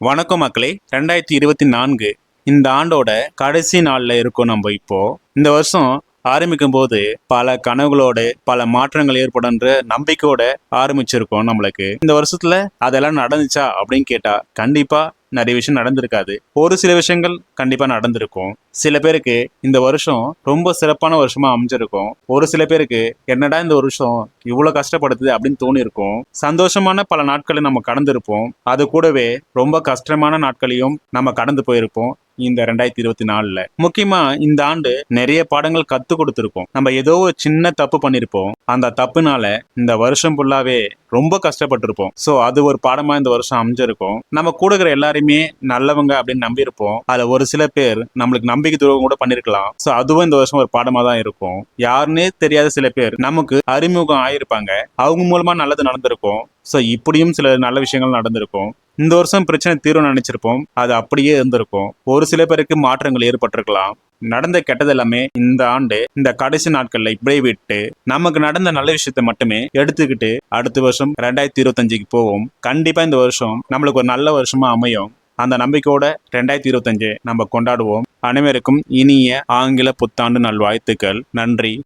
வணக்கம் மக்களே ரெண்டாயிரத்தி இருபத்தி நான்கு இந்த ஆண்டோட கடைசி நாளில் இருக்கோம் நம்ம இப்போ. இந்த வருஷம் ஆரம்பிக்கும் போது பல கனவுகளோடு பல மாற்றங்கள் ஏற்படுன்ற நம்பிக்கையோட ஆரம்பிச்சிருக்கோம் நம்மளுக்கு. இந்த வருஷத்துல அதெல்லாம் நடந்துச்சா அப்படின்னு கேட்டா கண்டிப்பா நிறைய விஷயம் நடந்திருக்காது. ஒரு சில விஷயங்கள் கண்டிப்பா நடந்திருக்கும். சில பேருக்கு இந்த வருஷம் ரொம்ப சிறப்பான வருஷமா அமைஞ்சிருக்கும். ஒரு சில பேருக்கு என்னடா இந்த வருஷம் இவ்வளவு கஷ்டப்படுத்துது அப்படின்னு தோணி இருக்கும் சந்தோஷமான பல நாட்களை நம்ம கடந்திருப்போம். அது கூடவே ரொம்ப கஷ்டமான நாட்களையும் நம்ம கடந்து போயிருப்போம். இந்த ரெண்டாயிரத்தி இருபத்தி நாலுல. முக்கியமா இந்த ஆண்டு நிறைய பாடங்கள் கத்து கொடுத்துருக்கோம் நம்ம ஏதோ ஒரு சின்ன தப்பு பண்ணிருப்போம். அந்த தப்புனால இந்த வருஷம் ஃபுல்லாவே ரொம்ப கஷ்டப்பட்டிருப்போம். சோ அது ஒரு பாடமா இந்த வருஷம் அமைஞ்சிருக்கும். நம்ம கூட இருக்கிற எல்லாருமே நல்லவங்க அப்படின்னு நம்பியிருப்போம். அதுல ஒரு சில பேர் நம்மளுக்கு நம்பிக்கை துரோகம் கூட பண்ணிருக்கலாம். சோ அதுவும் இந்த வருஷம் ஒரு பாடமா தான் இருக்கும். யாருன்னே தெரியாத சில பேர் நமக்கு அறிமுகம் ஆயிருப்பாங்க. அவங்க மூலமா நல்லது நடந்திருக்கும். சோ இப்படியும் சில நல்ல விஷயங்கள் நடந்திருக்கும். இந்த வருஷம் பிரச்சனை தீரும் நினைச்சிருப்போம். அது அப்படியே இருந்திருக்கும். ஒரு சில பேருக்கு மாற்றங்கள் ஏற்பட்டிருக்கலாம். நடந்த கெட்டது எல்லாமே இந்த ஆண்டு இந்த கடைசி நாட்கள்ல இப்படியே விட்டு நமக்கு நடந்த நல்ல விஷயத்த மட்டுமே எடுத்துக்கிட்டு அடுத்த வருஷம் ரெண்டாயிரத்தி இருபத்தஞ்சுக்கு போவோம். கண்டிப்பா இந்த வருஷம் நம்மளுக்கு ஒரு நல்ல வருஷமா அமையும். அந்த நம்பிக்கையோட ரெண்டாயிரத்தி இருபத்தஞ்சு நம்ம கொண்டாடுவோம். அனைவருக்கும் இனிய ஆங்கில புத்தாண்டு நல்வாழ்த்துக்கள். நன்றி.